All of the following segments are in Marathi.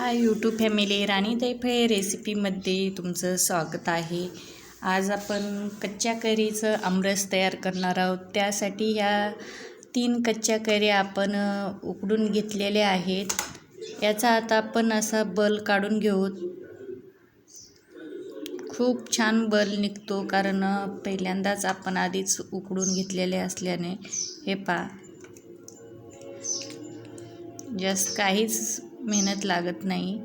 हाय यूट्यूब फॅमिली राणी दैफळे रेसिपीमध्ये तुमचं स्वागत आहे. आज आपण कच्च्या कैरीचं आमरस तयार करणार आहोत. त्यासाठी ह्या तीन कच्च्या कैऱ्या आपण उकडून घेतलेल्या आहेत. याचा आता आपण असा बल काढून घेऊ. खूप छान बल निघतो कारण पहिल्यांदाच आपण आधीच उकडून घेतलेले असल्याने. हे पा जास्त काहीच मेहनत लागत नाही.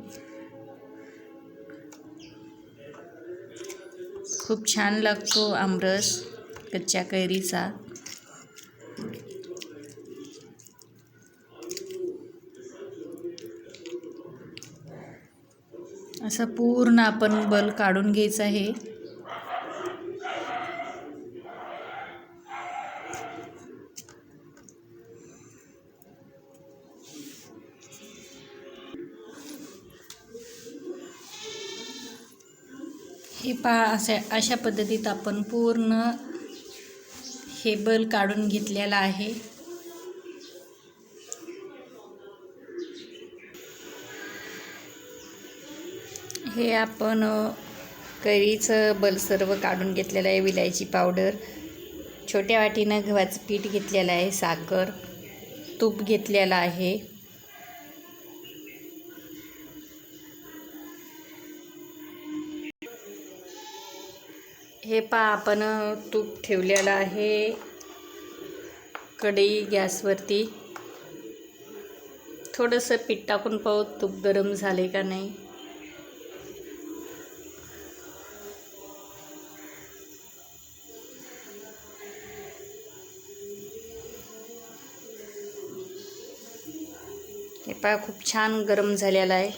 खूप छान लागतो आमरस कच्च्या कैरीचा. असं पूर्ण आपण बल काढून घ्यायचं आहे. हे पहा अशा अशा पद्धतीत आपण पूर्ण हे बल काढून घेतलेला आहे. हे आपण करीचं बल सर्व काढून घेतलेलं आहे विलायची पावडर. छोट्या वाटीनं गव्हाचं पीठ घेतलेलं आहे साखर तूप घेतलेलं आहे. हे पा आपण तूप ठेवलेलं आहे. कढई गॅसवरती. थोडंसं पीठ टाकून पाहू तूप गरम झाले का नाही. हे पहा खूप छान गरम झालेलं आहे.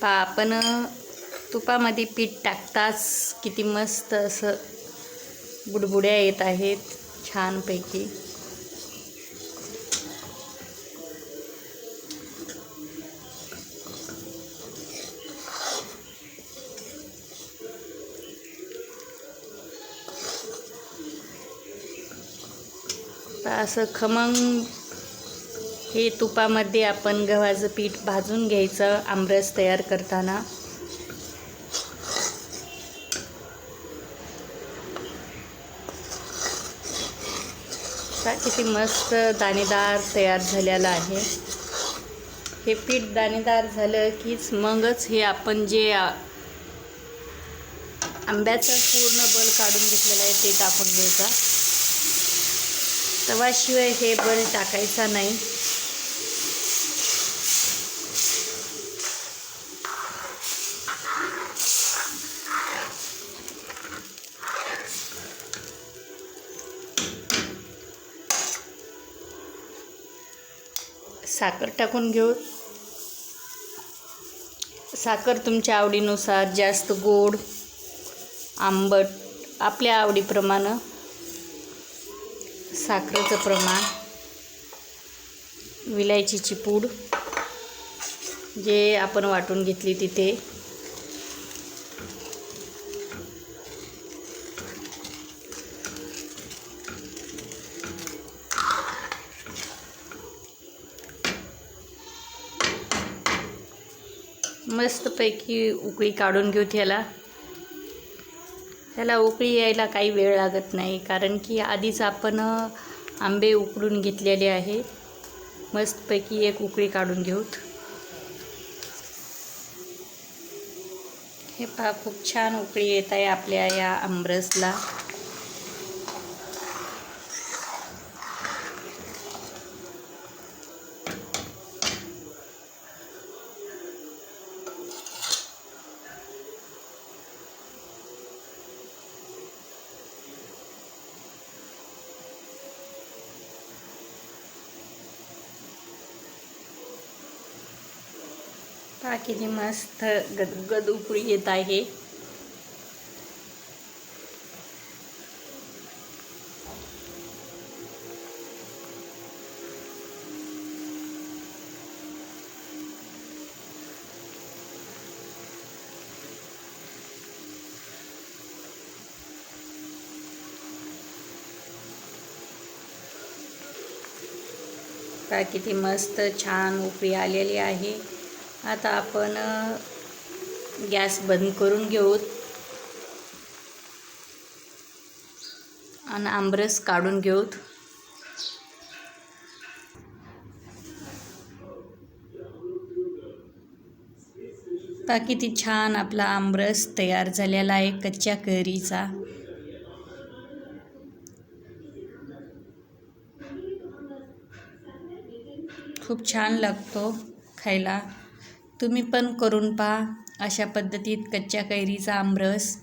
पा आपण तुपामध्ये पीठ टाकताच किती मस्त असं बुडबुड्या येत आहेत छानपैकी. असं खमंग हे तुपामध्ये आपण गव्हाचं पीठ भाजून घ्यायचं आमरस तयार करताना. बघा किती मस्त दाणेदार तयार झालेलं आहे. हे पीठ दाणेदार झालं कीच मगच हे आपण जे आंब्याचं पूर्ण बल काढून घेतलेलं आहे ते टाकून घ्यायचा तवाशिवाय हे बल टाकायचा नाही. साखर टाकून घेऊ. साखर तुमच्या आवडीनुसार जास्त गोड आंबट आपल्या आवडीप्रमाणे साखरेचं प्रमाण विलायचीची पूड जे आपण वाटून घेतली तिथे. मस्तपैकी उकळी काढून घेऊ त्याला. त्याला उकळी यायला काही वेळ लागत नाही कारण की आधीच आपण आंबे उकडून घेतलेले आहे. मस्तपैकी एक उकळी काढून घेऊत हे पहा खूप छान उकळी येत आहे आपल्या या आमरसला. टाकीने मस्त गदगद उकळी येत आहे. किती मस्त छान उपरी आलेली आहे. आता आपण गॅस बंद करून घेऊत. आणि आंबरस काढून घेऊत. पहा किती छान आपला आमरस तयार झालेला आहे कच्च्या कैरीचा. खूप छान लागतो खायला. तुम्ही पण करून पहा. अशा पद्धतीत कच्च्या कैरीचा आमरस.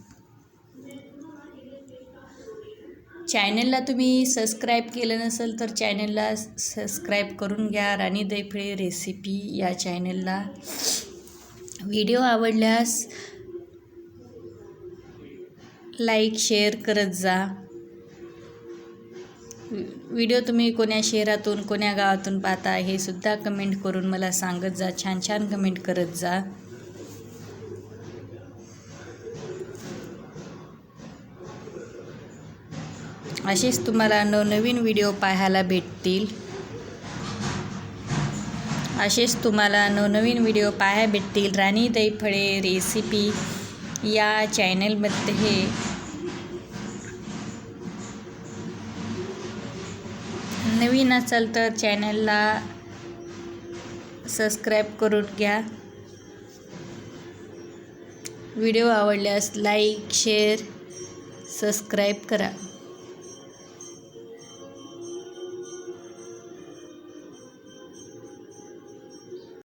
चॅनलला तुम्ही सबस्क्राईब केलं नसेल तर चॅनलला सबस्क्राईब करून घ्या. राणी दैफळे रेसिपी या चॅनलला. व्हिडिओ आवडल्यास लाईक शेअर करत जा. व्हिडिओ तुम्ही कोण्या शहरातून कोण्या गावातून पाहता हे सुद्धा कमेंट करून मला सांगत जा. छान छान कमेंट करत जा. असेच तुम्हाला नवनवीन व्हिडिओ पाहायला भेटतील. असेच तुम्हाला नवनवीन व्हिडिओ पाहायला भेटतील. राणी फळे रेसिपी या चॅनलमध्ये नवीन असाल तर चॅनलला सबस्क्राईब करून घ्या. व्हिडिओ आवडल्यास लाईक शेअर सबस्क्राईब करा.